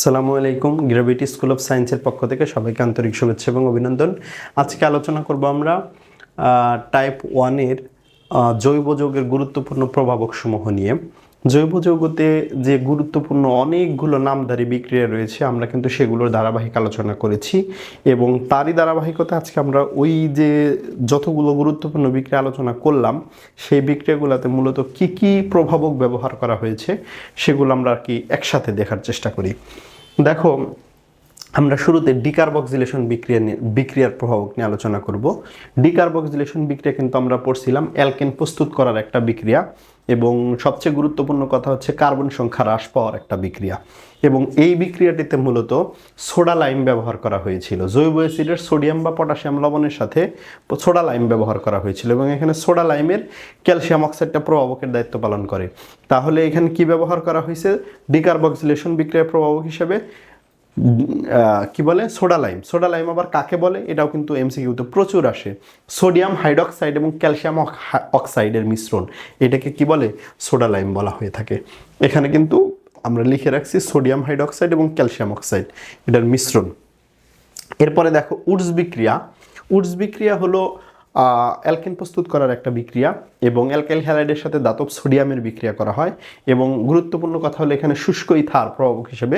আসসালামু আলাইকুম gravity school of সায়েন্সের পক্ষ থেকে সবাইকে আন্তরিক শুভেচ্ছা এবং অভিনন্দন। আজকে আলোচনা করব আমরা টাইপ ওয়ানের জৈব যৌগের গুরুত্বপূর্ণ প্রভাবকসমূহ নিয়ে। জৈব যৌগতে যে গুরুত্বপূর্ণ অনেকগুলো নামধারী বিক্রিয়া রয়েছে, আমরা কিন্তু সেগুলোর ধারাবাহিক আলোচনা করেছি এবং তারই ধারাবাহিকতা আজকে আমরা ওই যে যতগুলো গুরুত্বপূর্ণ বিক্রিয়া আলোচনা করলাম, সেই বিক্রিয়াগুলোতে মূলত কি কি প্রভাবক ব্যবহার করা হয়েছে, সেগুলো আমরা আর কি একসাথে দেখার চেষ্টা করি। দেখো, আমরা শুরুতে ডিকার্বক্সিলেশন বিক্রিয়া নিয়ে, বিক্রিয়ার প্রভাবক নিয়ে আলোচনা করব। ডিকার্বক্সিলেশন বিক্রিয়া কিন্তু আমরা পড়ছিলাম অ্যালকেন প্রস্তুত করার একটা বিক্রিয়া। এবং সবচেয়ে গুরুত্বপূর্ণ কথা হচ্ছে কার্বন সংখ্যা হ্রাস পাওয়ার একটা বিক্রিয়া। এবং এই বিক্রিয়াটিতে মূলত সোডা লাইম ব্যবহার করা হয়েছিল। জৈব অ্যাসিডের সোডিয়াম বা পটাশিয়াম লবণের সাথে সোডা লাইম ব্যবহার করা হয়েছিল এবং এখানে সোডা লাইমের ক্যালসিয়াম অক্সাইডটা প্রভাবকের দায়িত্ব পালন করে। তাহলে এখানে কি ব্যবহার করা হয়েছে? ডিকার্বক্সিলেশন বিক্রিয়ার প্রভাবক হিসেবে কি বলে? Soda lime. সোডা লাইম আবার কাকে বলে? এটাও কিন্তু এমসিকিউতে প্রচুর আসে। সোডিয়াম হাইড্রক্সাইড এবং ক্যালসিয়াম অক- অক্সাইডের মিশ্রণ। এটাকে কি বলে? সোডা লাইম বলা হয়ে থাকে। এখানে কিন্তু আমরা লিখে রাখছি সোডিয়াম হাইড্রক্সাইড এবং ক্যালসিয়াম অক্সাইড। এটার মিশ্রণ। এরপরে দেখো উডস বিক্রিয়া। উডস বিক্রিয়া হলো অ্যালকেন প্রস্তুত করার একটা বিক্রিয়া এবং অ্যালকাইল হ্যালাইডের সাথে দাতব সোডিয়ামের বিক্রিয়া করা হয় এবং গুরুত্বপূর্ণ কথা হলো এখানে শুষ্ক ইথার প্রভাবক হিসেবে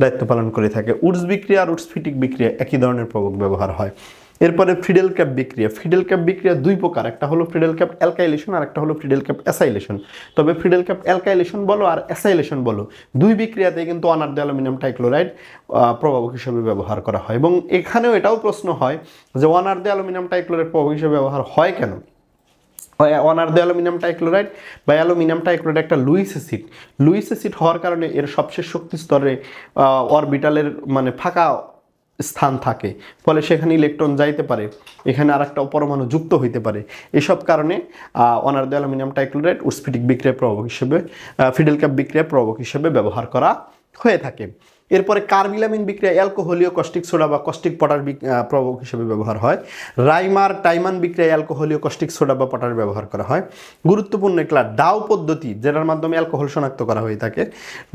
দায়িত্ব পালন করে থাকে। উডস বিক্রিয়া আর উডস ফিটিক বিক্রিয়া একই ধরনের প্রভাবক ব্যবহার হয়। এরপরে ফ্রিডেল ক্যাপ বিক্রিয়া। ফ্রিডেল ক্যাপ বিক্রিয়া দুই প্রকার, একটা হলো ফ্রিডেল ক্যাপ অ্যালকাইলেশন আর একটা হলো ফ্রিডেল ক্যাপ অ্যাসাইলেশন। তবে ফ্রিডেল ক্যাপ অ্যালকাইলেশন বলো আর অ্যাসাইলেশন বলো, দুই বিক্রিয়াতে কিন্তু অনার্দ অ্যালুমিনিয়াম টাইক্লোরাইড প্রভাবক হিসেবে ব্যবহার করা হয়। এবং এখানেও এটাও প্রশ্ন হয় যে অনার্দ অ্যালুমিনিয়াম টাইক্লোরাইড প্রভাবক হিসেবে ব্যবহার হয় কেন? অনার অনার্দ অ্যালুমিনিয়াম টাইক্লোরাইড বা অ্যালুমিনিয়াম টাইক্লোরাইড একটা লুইস অ্যাসিড। লুইস অ্যাসিড হওয়ার কারণে এর সবচেয়ে শক্তি স্তরে অরবিটালের মানে ফাঁকা স্থান থাকে। ফলে সেখানে ইলেকট্রন যাইতে পারে, এখানে আর একটা পরমাণু যুক্ত হইতে পারে। এসব কারণে অনার্দ অ্যালুমিনিয়াম টাইক্লোরাইড উসফিটিক বিক্রিয়া প্রভাবক হিসেবে ফিডেল ক্যাপ বিক্রিয়া প্রভাবক হিসেবে ব্যবহার করা হয়ে থাকে। এরপরে কার্বিলামিন বিক্রিয়া অ্যালকোহলীয় কস্টিক সোডা বা কস্টিক পটার প্রভাবক হিসেবে ব্যবহার হয়। রাইমার টাইমান বিক্রিয়া অ্যালকোহলীয় কস্টিক সোডা বা পটার ব্যবহার করা হয়। গুরুত্বপূর্ণ একলা ডাও পদ্ধতি, যেটার মাধ্যমে অ্যালকোহল শনাক্ত করা হয়ে থাকে।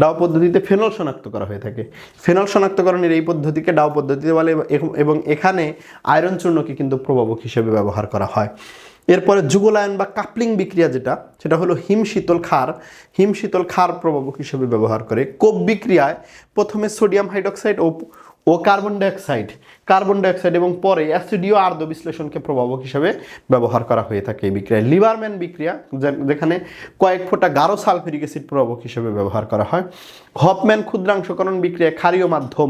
ডাও পদ্ধতিতে ফেনল শনাক্ত করা হয়ে থাকে। ফেনল শনাক্তকরণের এই পদ্ধতিকে ডাও পদ্ধতিতে বলে এবং এখানে আয়রন চূর্ণকে কিন্তু প্রভাবক হিসেবে ব্যবহার করা হয়। এরপরে যুগলায়ন বা কাপলিং বিক্রিয়া যেটা, সেটা হলো হিম শীতল ক্ষার। হিম শীতল ক্ষার প্রভাবক হিসেবে ব্যবহার করে। কোপ বিক্রিয়ায় প্রথমে সোডিয়াম হাইড্রক্সাইড ও ও কার্বন ডাইঅক্সাইড। কার্বন ডাইঅক্সাইড এবং পরে অ্যাসিডীয় আর্দ্র বিশ্লেষণকে প্রভাবক হিসেবে ব্যবহার করা হয়ে থাকে এই বিক্রিয়ায়। লিভারম্যান বিক্রিয়া যেখানে কয়েক ফোঁটা গাঢ় সালফিউরিক অ্যাসিড প্রভাবক হিসেবে ব্যবহার করা হয়। হপম্যান ক্ষুদ্রাংশকরণ বিক্রিয়া ক্ষারীয় মাধ্যম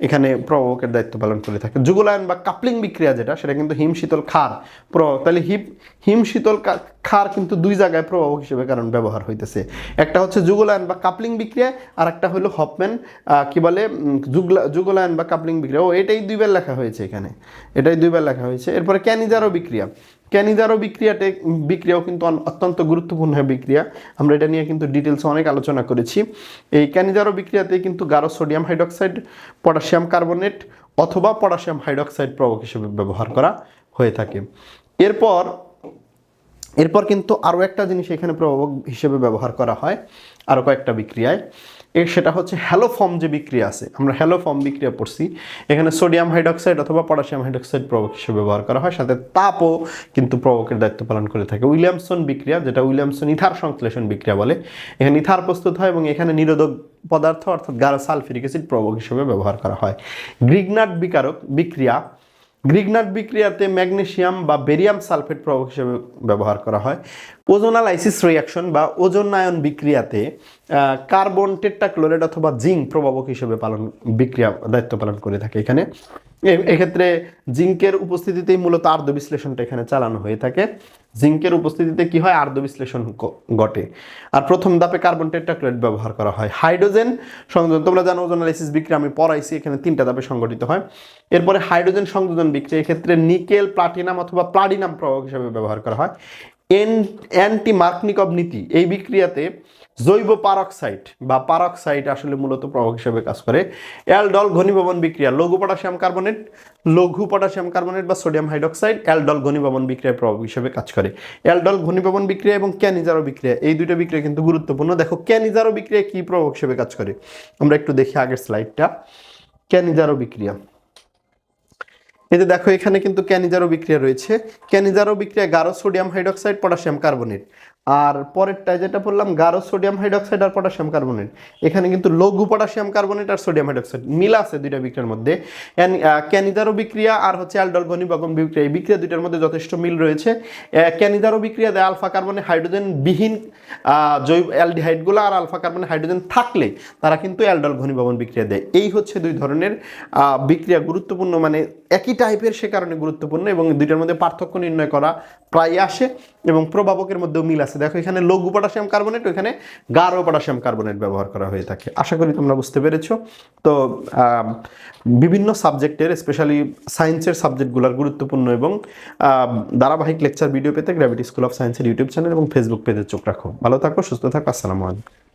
এখানে প্রভাবকের দায়িত্ব পালন করে থাকে। যুগলায়ন বা কাপলিং বিক্রিয়া যেটা, সেটা কিন্তু হিম শীতল ক্ষার প্রভাবক তাহলে হিম হিম শীতল কা- ক্ষার কিন্তু দুই জায়গায় প্রভাবক হিসেবে কারণ ব্যবহার হইতেছে। একটা হচ্ছে যুগলায়ন বা কাপলিং বিক্রিয়া, আর একটা হলো হপম্যান কি বলে যুগলা যুগলায়ন বা কাপলিং বিক্রিয়া। ও, এটাই দুইবার লেখা হয়েছে এখানে। এটাই দুইবার লেখা হয়েছে। এরপরে ক্যানিজারো বিক্রিয়া। ক্যানিজারো বিক্রিয়াতে বিক্রিয়াও কিন্তু অত্যন্ত গুরুত্বপূর্ণ বিক্রিয়া। আমরা এটা নিয়ে কিন্তু ডিটেলসে অনেক আলোচনা করেছি। এই ক্যানিজারো বিক্রিয়াতে কিন্তু গাঢ় সোডিয়াম হাইড্রক্সাইড পটাশিয়াম কার্বনেট অথবা পটাশিয়াম হাইড্রক্সাইড প্রভাবক হিসেবে ব্যবহার করা হয়ে থাকে। এরপর এরপর কিন্তু আরও একটা জিনিস এখানে প্রভাবক হিসেবে ব্যবহার করা হয়, আরও কয়েকটা বিক্রিয়ায়। এর সেটা হচ্ছে হ্যালোফর্ম যে বিক্রিয়া আছে, আমরা হ্যালোফর্ম বিক্রিয়া পড়ছি। এখানে সোডিয়াম হাইড্রক্সাইড অথবা পটাশিয়াম হাইড্রক্সাইড প্রবক হিসেবে ব্যবহার করা হয়, সাথে তাপও কিন্তু প্রবকের দায়িত্ব পালন করে থাকে। উইলিয়ামসন বিক্রিয়া, যেটা উইলিয়ামসন ইথার সংশ্লেষণ বিক্রিয়া বলে, এখানে ইথার প্রস্তুত হয় এবং এখানে নিরোধক পদার্থ অর্থাৎ গাঢ় সালফিরিক অ্যাসিড প্রভাবক হিসেবে ব্যবহার করা হয়। গ্রিগনাট বিকারক বিক্রিয়া গ্রিগনাট বিক্রিয়াতে ম্যাগনেশিয়াম বা বেরিয়াম সালফেট প্রভাব হিসেবে ব্যবহার করা হয়। ওজোনালাইসিস রিয়াকশন বা ওজোনায়ন বিক্রিয়াতে কার্বন টেট্রাক্লোরাইড অথবা জিঙ্ক প্রভাবক হিসেবে পালন, বিক্রিয়া, দায়িত্ব পালন করে থাকে এখানে। এক্ষেত্রে জিঙ্কের উপস্থিতিতেই মূলত আর্দ্র বিশ্লেষণটা এখানে চালানো হয়ে থাকে। জিঙ্কের উপস্থিতিতে কি হয়? আর্দ্র বিশ্লেষণ ঘটে। আর প্রথম ধাপে কার্বন টেট্রাক্লোরাইড ব্যবহার করা হয়। হাইড্রোজেন সংযোজন, তোমরা জানো ওজোনালাইসিস বিক্রিয়া, আমি পড়াইছি, এখানে তিনটা ধাপে সংগঠিত হয়। এরপরে হাইড্রোজেন সংযোজন বিক্রিয়া, এক্ষেত্রে নিকেল, প্লাটিনাম অথবা প্লাডিনাম প্রভাবক হিসেবে ব্যবহার করা হয়। এন অ্যান্টি মার্কনিকব নীতি, এই বিক্রিয়াতে জৈব পারক্সাইড বা পারক্সাইড আসলে মূলত প্রভাবক হিসেবে কাজ করে। অ্যালডল ঘনীভবন বিক্রিয়া, লঘু পটাশিয়াম কার্বনেট, লঘু পটাশিয়াম কার্বনেট বা সোডিয়াম হাইড্রোক্সাইড, অ্যালডল ঘনীভবন বিক্রিয়ায় প্রভাবক হিসেবে কাজ করে। অ্যালডল ঘনীভবন বিক্রিয়া এবং ক্যানিজারো বিক্রিয়া, এই দুটো বিক্রিয়া কিন্তু গুরুত্বপূর্ণ। দেখো ক্যানিজারো বিক্রিয়া কি প্রভাবক হিসেবে কাজ করে? আমরা একটু দেখি আগের স্লাইডটা। ক্যানিজারো বিক্রিয়া। যে দেখো, এখানে কিন্তু ক্যানিজারো বিক্রিয়া রয়েছে। ক্যানিজারো বিক্রিয়া গাঢ় সোডিয়াম হাইড্রোক্সাইড, পটাশিয়াম কার্বনেট। আর পরেরটা যেটা বললাম গাঢ় সোডিয়াম হাইড্রোক্সাইড আর পটাশিয়াম কার্বনেট। এখানে কিন্তু লঘু পটাশিয়াম কার্বনেট আর সোডিয়াম হাইড্রোক্সাইড মিল আছে দুইটা বিক্রিয়ার মধ্যে। ক্যানিজারো বিক্রিয়া আর হচ্ছে অ্যালডল ঘনীভবন বিক্রিয়া এই বিক্রিয়া দুইটার মধ্যে যথেষ্ট মিল রয়েছে। আহ, ক্যানিজারো বিক্রিয়া দেয় আলফা কার্বনে হাইড্রোজেন বিহীন জৈব অ্যালডিহাইডগুলো আর আলফা কার্বনে হাইড্রোজেন থাকলে তারা কিন্তু অ্যালডল ঘনীভবন বিক্রিয়া দেয়। এই হচ্ছে দুই ধরনের বিক্রিয়া গুরুত্বপূর্ণ মানে একই টাইপের সে কারণে গুরুত্বপূর্ণ এবং দুইটার মধ্যে পার্থক্য নির্ণয় করা প্রায় আসে এবং প্রভাবকের মধ্যেও মিল আছে দেখো, এখানে লঘু পটাশিয়াম কার্বনেট ওখানে গাঢ় পটাশিয়াম কার্বনেট ব্যবহার করা হয়ে থাকে। আশা করি তোমরা বুঝতে পেরেছ। তো বিভিন্ন সাবজেক্টের স্পেশালি সায়েন্সের সাবজেক্টগুলোর গুরুত্বপূর্ণ এবং ধারাবাহিক লেকচার ভিডিও পেতে গ্র্যাভিটি স্কুল অফ সায়েন্সের ইউটিউব চ্যানেল এবং ফেসবুক পেজে চোখ রাখো। ভালো থাকো, সুস্থ থাকো, আসসালামু আলাইকুম।